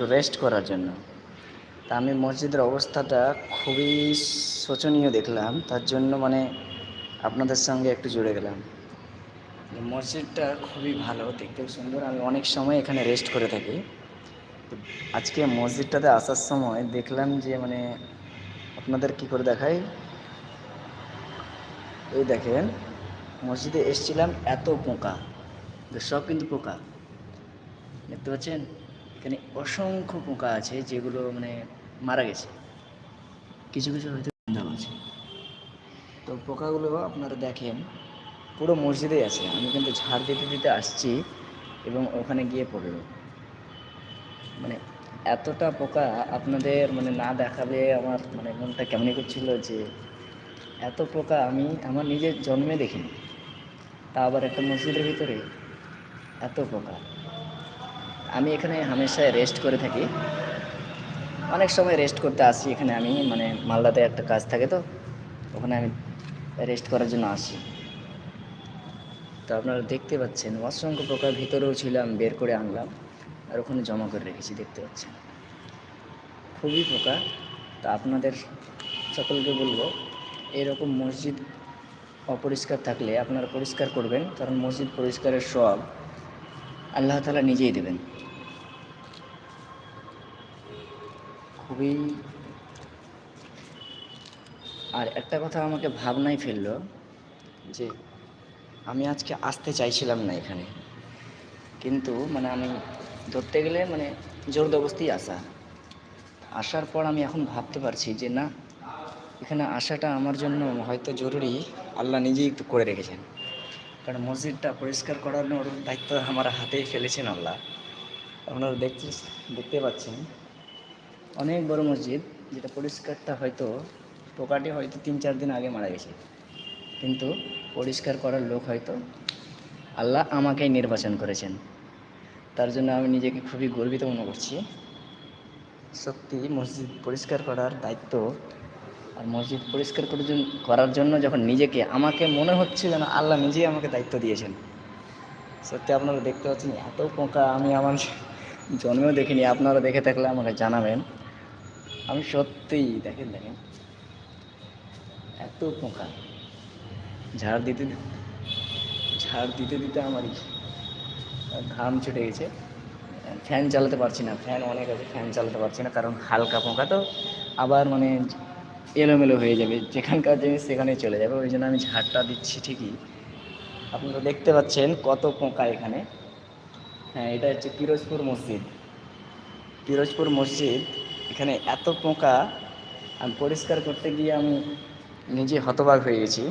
একটু রেস্ট করার জন্য। তা আমি মসজিদের অবস্থাটা খুবই শোচনীয় দেখলাম। তার জন্য মানে আপনাদের সঙ্গে একটু জুড়ে গেলাম। মসজিদটা খুবই ভালো, দেখতেও সুন্দর। আমি অনেক সময় এখানে রেস্ট করে থাকি। আজকে মসজিদটাতে আসার সময় দেখলাম যে মানে আপনাদের কি করে দেখাই? এই দেখেন, মসজিদে এসছিলাম এত পোকা। সব কিন্তু পোকা। দেখতে পাচ্ছেন? এখানে অসংখ্য পোকা আছে যেগুলো মানে মারা গেছে। কিছু কিছু হয়তো জিন্দাও আছে। তো পোকাগুলো আপনারা দেখেন, পুরো মসজিদে আছে। আমি কিন্তু ঝাড় দিতে দিতে আসছি এবং ওখানে গিয়ে পড়ল। মানে এতটা পোকা আপনাদের মানে না দেখালে আমার মানে মনটা কেমনই করছিল যে এত পোকা আমি আমার নিজের জন্মে দেখিনি। তা আবার একটা মসজিদের ভিতরে এত পোকা। আমি এখানে হামেশায় রেস্ট করে থাকি। অনেক সময় রেস্ট করতে আসি এখানে আমি মানে মালদাতে একটা কাজ থাকে তো, ওখানে আমি রেস্ট করার জন্য আসি। তো আপনারা দেখতে পাচ্ছেন, অসংখ্য প্রকার ভিতরেও ছিলাম বের করে আনলাম, আর ওখানে জমা করে রেখেছি, দেখতে পাচ্ছেন। খুবই পোকা তা আপনাদের সকলকে বলব, এরকম মসজিদ অপরিষ্কার থাকলে আপনারা পরিষ্কার করবেন, কারণ মসজিদ পরিষ্কারের সব আল্লাহ তালা নিজেই দেবেন। খুবই আর একটা কথা আমাকে ভাবনায় ফেলল যে আমি আজকে আসতে চাইছিলাম না এখানে। কিন্তু মানে আমি ধরতে গেলে মানে জোর আসা। আসার পর আমি এখন ভাবতে পারছি যে না, এখানে আসাটা আমার জন্য হয়তো জরুরি, আল্লাহ নিজেই একটু করে রেখেছেন। কারণ মসজিদটা পরিষ্কার করানোর দায়িত্ব আমার হাতেই ফেলেছেন আল্লাহ। আপনারা দেখতে দেখতে পাচ্ছেন অনেক বড় মসজিদ, যেটা পরিষ্কারটা হয়তো পোকাটি হয়তো তিন চার দিন আগে মারা গেছে। কিন্তু পরিষ্কার করার লোক হয়তো আল্লাহ আমাকেই নির্বাচন করেছেন। তার জন্য আমি নিজেকে খুবই গর্বিত মনে করছি। সত্যি, মসজিদ পরিষ্কার করার দায়িত্ব আর মসজিদ পরিষ্কার করার জন্য করার জন্য যখন নিজেকে, আমাকে মনে হচ্ছে যেন আল্লাহ নিজেই আমাকে দায়িত্ব দিয়েছেন। সত্যি আপনারা দেখতে পাচ্ছেন, এত পোকা, আমি আমার জন্মেও দেখিনি, আপনারা দেখে থাকলে আমাকে জানাবেন। আমি সত্যিই, দেখেন দেখেন। এত পোকা। ঝাড় দিতে ঝাড় দিতে দিতে আমারই ঘাম ছুটে গেছে। ফ্যান চালাতে পারছি না, ফ্যান অনেক আছে, ফ্যান চালাতে পারছি না, কারণ হালকা পোকা তো আবার মানে এলোমেলো হয়ে যাবে, যেখানকার জিনিস সেখানেই চলে যাবে, ওই জন্য আমি ঝাড়টা দিচ্ছি ঠিকই। আপনারা দেখতে পাচ্ছেন কত পোকা এখানে। হ্যাঁ এটা হচ্ছে পিরোজপুর মসজিদ। পিরোজপুর মসজিদ এখানে এত পোকা, আমি পরিষ্কার করতে গিয়ে আমি নিজে হতবাক হয়ে গেছি।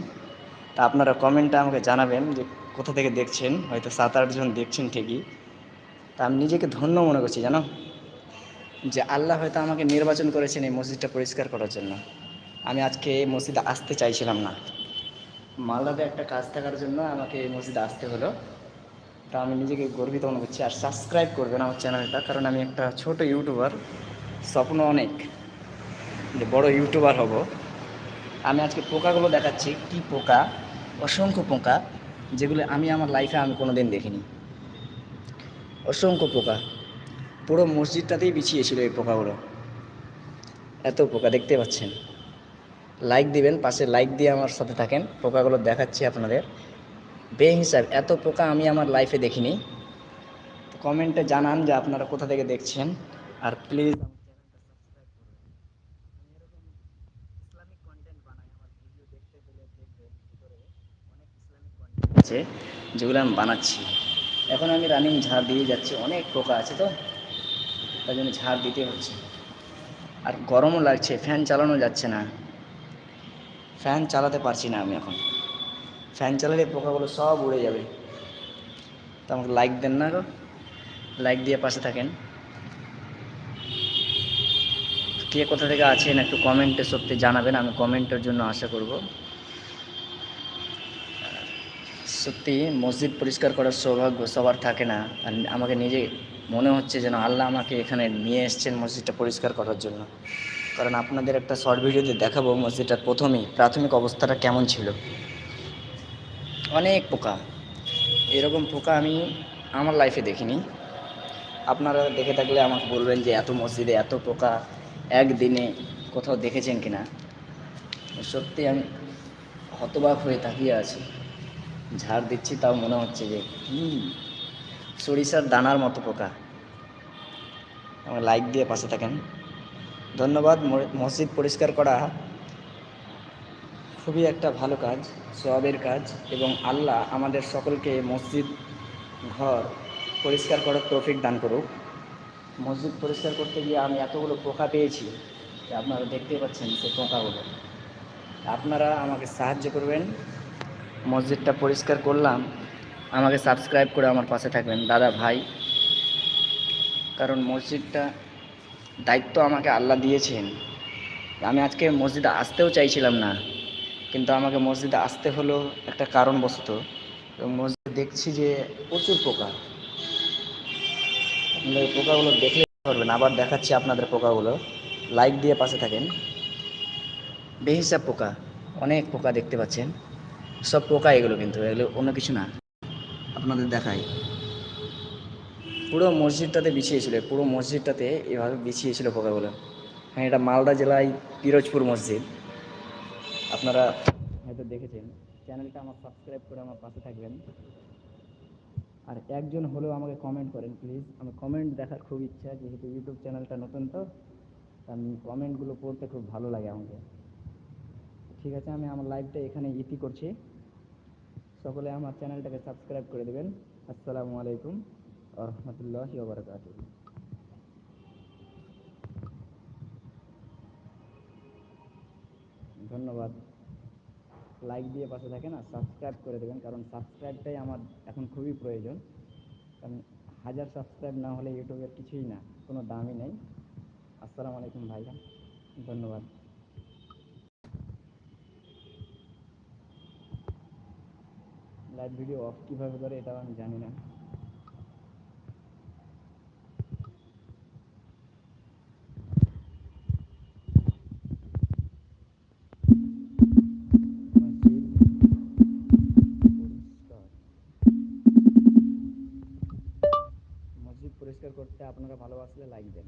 তা আপনারা কমেন্টটা আমাকে জানাবেন যে কোথা থেকে দেখছেন, হয়তো সাত আটজন দেখছেন ঠিকই। তা আমি নিজেকে ধন্য মনে করছি, জানো? যে আল্লাহ হয়তো আমাকে নির্বাচন করেছেন এই মসজিদটা পরিষ্কার করার জন্য। আমি আজকে এই মসজিদে আসতে চাইছিলাম না। মালদাতে একটা কাজ থাকার জন্য আমাকে এই মসজিদে আসতে হলো। তা আমি নিজেকে গর্বিত মনে করছি। আর সাবস্ক্রাইব করবেন আমার চ্যানেলটা কারণ আমি একটা ছোট ইউটিউবার স্বপ্ন অনেক যে বড় ইউটিউবার হব। আমি আজকে পোকাগুলো দেখাচ্ছি। কি পোকা? অসংখ্য পোকা, যেগুলো আমি আমার লাইফে আমি কোনো দিন দেখিনি। অসংখ্য পোকা। পুরো মসজিদটাতেই বিছিয়েছিল এই পোকাগুলো। এত পোকা দেখতে পাচ্ছেন। লাইক দিবেন, পাশে লাইক দিয়ে আমার সাথে থাকেন। পোকাগুলো দেখাচ্ছি আপনাদের। বে বেহিসাব এত পোকা আমি আমার লাইফে দেখিনি। কমেন্টে জানান যে আপনারা কোথা থেকে দেখছেন। আর প্লিজ আছে, যেগুলো আমি বানাচ্ছি। এখন আমি রানিং ঝাড় দিয়ে যাচ্ছি, অনেক পোকা আছে তো, তার জন্য ঝাড় দিতে হচ্ছে। আর গরমও লাগছে ফ্যান চালানো যাচ্ছে না। ফ্যান চালাতে পারছি না আমি এখন। ফ্যান চালালে পোকাগুলো সব উড়ে যাবে। তো আমাকে লাইক দেন না গো। লাইক দিয়ে পাশে থাকেন। কে কোথা থেকে আছেন একটু কমেন্টে সত্যি জানাবেন, আমি কমেন্টের জন্য আশা করব। সত্যি মসজিদ পরিষ্কার করার সৌভাগ্য সবার থাকে না। আর আমাকে নিজে মনে হচ্ছে যেন আল্লাহ আমাকে এখানে নিয়ে এসছেন মসজিদটা পরিষ্কার করার জন্য। কারণ আপনাদের একটা শর্ট ভিডিওতে দেখাবো মসজিদটার প্রথমেই প্রাথমিক অবস্থাটা কেমন ছিল। অনেক পোকা। এরকম পোকা আমি আমার লাইফে দেখিনি। আপনারা দেখে থাকলে আমাকে বলবেন যে এত মসজিদে এত পোকা একদিনে কোথাও দেখেছেন কিনা। সত্যি আমি হতবাক হয়ে তাকিয়ে আছি। ঝাড় দিচ্ছি, তাও মনে হচ্ছে যে কি সরিষার দানার মতো পোকা। আমার লাইক দিয়ে পাশে থাকেন। ধন্যবাদ মসজিদ পরিষ্কার করা খুবই একটা ভালো কাজ সবের কাজ, এবং আল্লাহ আমাদের সকলকে মসজিদ ঘর পরিষ্কার করার তৌফিক দান করুক। মসজিদ পরিষ্কার করতে গিয়ে আমি এতগুলো পোকা পেয়েছি আপনারা দেখতে পাচ্ছেন সেই পোকাগুলো। আপনারা আমাকে সাহায্য করবেন। মসজিদটা পরিষ্কার করলাম। আমাকে সাবস্ক্রাইব করে আমার পাশে থাকবেন। দাদা ভাই, কারণ মসজিদটা দায়িত্ব আমাকে আল্লাহ দিয়েছেন। আমি আজকে মসজিদে আসতেও চাইছিলাম না, কিন্তু আমাকে মসজিদে আসতে হলো একটা কারণবশত। মসজিদে দেখছি যে প্রচুর পোকা। আপনাদের পোকাগুলো দেখলে পারবেন আবার দেখাচ্ছি আপনাদের পোকাগুলো। লাইক দিয়ে পাশে থাকেন। বেহিসাব পোকা, অনেক পোকা দেখতে পাচ্ছেন। সব পোকা এগুলো কিন্তু, এগুলো অন্য কিছু না। আপনাদের দেখাই। পুরো মসজিদটাতে বিছিয়েছিল, পুরো মসজিদটাতে এভাবে বিছিয়েছিল পোকাগুলো। হ্যাঁ এটা মালদা জেলায় পিরোজপুর মসজিদ। আপনারা হয়তো দেখেছেন, চ্যানেলটা আমার সাবস্ক্রাইব করে আমার পাশে থাকবেন। আর একজন হলেও আমাকে কমেন্ট করেন প্লিজ আমার কমেন্ট দেখার খুব ইচ্ছা, যেহেতু ইউটিউব চ্যানেলটা নতুন তো আমি কমেন্টগুলো পড়তে খুব ভালো লাগে আমাকে। ঠিক আছে, আমি আমার লাইভটা এখানে ইতি করছি। সকলে আমার চ্যানেলটাকে সাবস্ক্রাইব করে দেবেন। আসসালামু আলাইকুম রহমতুল্লাহ বারকাত ধন্যবাদ। লাইক দিয়ে পাশে থাকেন আর সাবস্ক্রাইব করে দেবেন, কারণ সাবস্ক্রাইবটাই আমার এখন খুবই প্রয়োজন। কারণ হাজার সাবস্ক্রাইব না হলে ইউটিউবের কিছুই না, কোনো দামই নেই। আসসালামু আলাইকুম ভাইরা ধন্যবাদ। লাইভ ভিডিও অফ কীভাবে করে এটাও আমি জানি না। পরিষ্কার। করতে আপনারা ভালোবাসলে লাইক দেন।